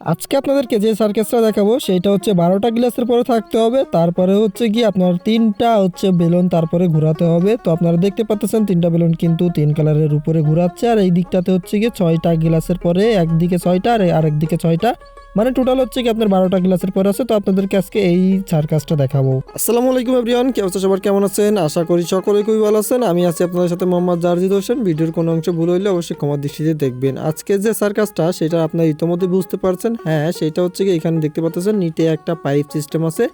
আজকে আপনাদেরকে যে সার্কাসটা দেখাবো সেটা হচ্ছে বারোটা গ্লাসের পরে থাকতে হবে। তারপরে হচ্ছে কি আপনার তিনটা হচ্ছে বেলুন তারপরে ঘোরাতে হবে। তো আপনারা দেখতে পাচ্ছেন তিনটা বেলুন কিন্তু তিন কালারের উপরে ঘোরাচ্ছে। আর এই দিকটাতে হচ্ছে গিয়ে ছয়টা গ্লাসের পরে একদিকে ছয়টা আর আরেকদিকে ছয়টা। মানে টোটাল হচ্ছে কি আপনার বারোটা ক্লাসের পর আছে, তো আপনাদেরকে আজকে এই সার্কাসটা দেখাবো। আসসালামু আলাইকুম এভরিওয়ান কেউ অবস্থা সবার? কেমন আছেন? আশা করি সকলে খুবই ভালো আছেন। আমি আছি আপনাদের সাথে মোহাম্মদ জারজিদ হোসেন। ভিডিওর কোনো অংশ ভুল হইলে অবশ্যই ক্ষমার দৃষ্টিতে দেখবেন। আজকে যে সার্কাসটা সেটা আপনার ইতোমধ্যে বুঝতে পারছেন। হ্যাঁ সেটা হচ্ছে কি এখানে দেখতে পাচ্ছেন, নিটে একটা পাইপ সিস্টেম আছে।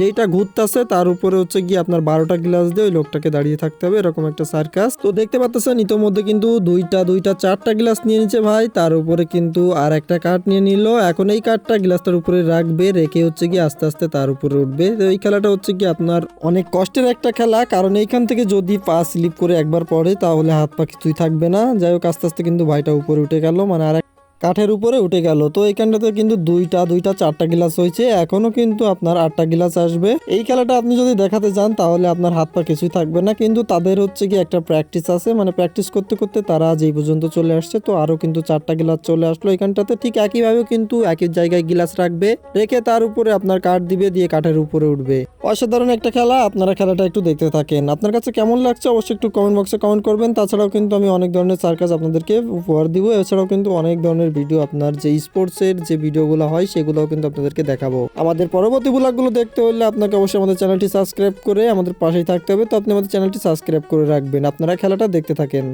যেইটা ঘুরতেছে, তার উপরে হচ্ছে গিয়ে আপনার বারোটা গ্লাস দিয়ে ওই লোকটাকে দাঁড়িয়ে থাকতে হবে, এরকম একটা সার্কাস। তো দেখতে পাচ্ছেন ইতোমধ্যে কিন্তু দুইটা দুইটা, চারটা গ্লাস নিয়ে নিচ্ছে ভাই। তার উপরে কিন্তু আর একটা কাঠ নিয়ে নিল। এখন এই কাঠটা গ্লাসটার উপরে রাখবে, রেখে হচ্ছে গিয়ে আস্তে আস্তে তার উপরে উঠবে। তো এই খেলাটা হচ্ছে কি আপনার অনেক কষ্টের একটা খেলা। কারণ এইখান থেকে যদি পা স্লিপ করে একবার পড়ে, তাহলে হাত পা কিছুই থাকবে না। যাই হোক, আস্তে আস্তে কিন্তু ভাইটা উপরে উঠে গেল। মানে আর কাঠের উপরে উঠে গেল। তো এইখানটাতে কিন্তু দুইটা দুইটা, চারটা গ্লাস হয়েছে। এখনও কিন্তু আপনার আটটা গ্লাস আসবে। এই খেলাটা আপনি যদি দেখাতে যান, তাহলে আপনার হাত পা কিছুই থাকবে না। কিন্তু তাদের হচ্ছে কি একটা প্র্যাকটিস আছে। মানে প্র্যাকটিস করতে করতে তারা যেই পর্যন্ত চলে আসছে। তো আরও কিন্তু চারটা গ্লাস চলে আসলো এখানটাতে। ঠিক একইভাবে কিন্তু একই জায়গায় গ্লাস রাখবে। রেখে তার উপরে আপনার কাঠ দিবে, দিয়ে কাঠের উপরে উঠবে। অসাধারণ একটা খেলা। আপনারা খেলাটা একটু দেখতে থাকেন। আপনার কাছে কেমন লাগছে? অবশ্যই একটু কমেন্ট বক্সে কমেন্ট করবেন। তাছাড়াও কিন্তু আমি অনেক ধরনের সার্কাস আপনাদেরকে উপহার দিব। এছাড়াও কিন্তু অনেক ধরনের ভিডিও আপনার যে স্পোর্টসের যে ভিডিওগুলো হয়, সেগুলোও কিন্তু আপনাদেরকে দেখাবো। আমাদের পরবর্তী ব্লগগুলো দেখতে হলে আপনাকে অবশ্যই আমাদের চ্যানেলটি সাবস্ক্রাইব করে আমাদের পাশেই থাকতে হবে। তো আপনি আমাদের চ্যানেলটি সাবস্ক্রাইব করে রাখবেন। আপনারা খেলাটা দেখতে থাকেন।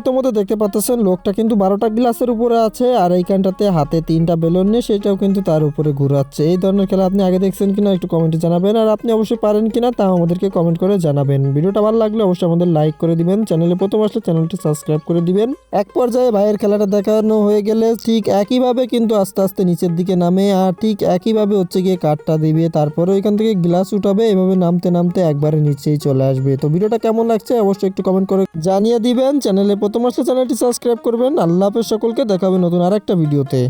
ইতোমধ্যে দেখতে পাচ্ছেন লোকটা কিন্তু বারোটা গ্লাসের উপরে আছে আর এইখানটাতে হাতে তিনটা বেলুন নিয়ে সেটাও কিন্তু তার উপরে ঘুরাচ্ছে। এই ধরনের খেলা আপনি আগে দেখছেন কিনা একটু কমেন্টে জানাবেন আর আপনি অবশ্যই পারেন কিনা তাও আমাদেরকে কমেন্ট করে জানাবেন। ভিডিওটা ভালো লাগলে অবশ্যই আমাদের লাইক করে দিবেন, চ্যানেলে প্রথম আসলে চ্যানেলটি সাবস্ক্রাইব করে দিবেন। এক পর্যায়ে ভাইয়ের খেলাটা দেখানো হয়ে গেলে ঠিক একইভাবে কিন্তু আস্তে আস্তে নিচের দিকে নামে আর ঠিক একইভাবে হচ্ছে গিয়ে কাঠটা দিবে, তারপরে ওইখান থেকে গ্লাস উঠাবে, এভাবে নামতে নামতে একবারে নিচেই চলে আসবে। তো ভিডিওটা কেমন লাগছে অবশ্যই একটু কমেন্ট করে জানিয়ে দিবেন, চ্যানেলে প্রথম আসলে চ্যানেলটি সাবস্ক্রাইব করবেন। আল্লাহ হাফেজ সকলকে দেখাবে নতুন আর একটা ভিডিওতে।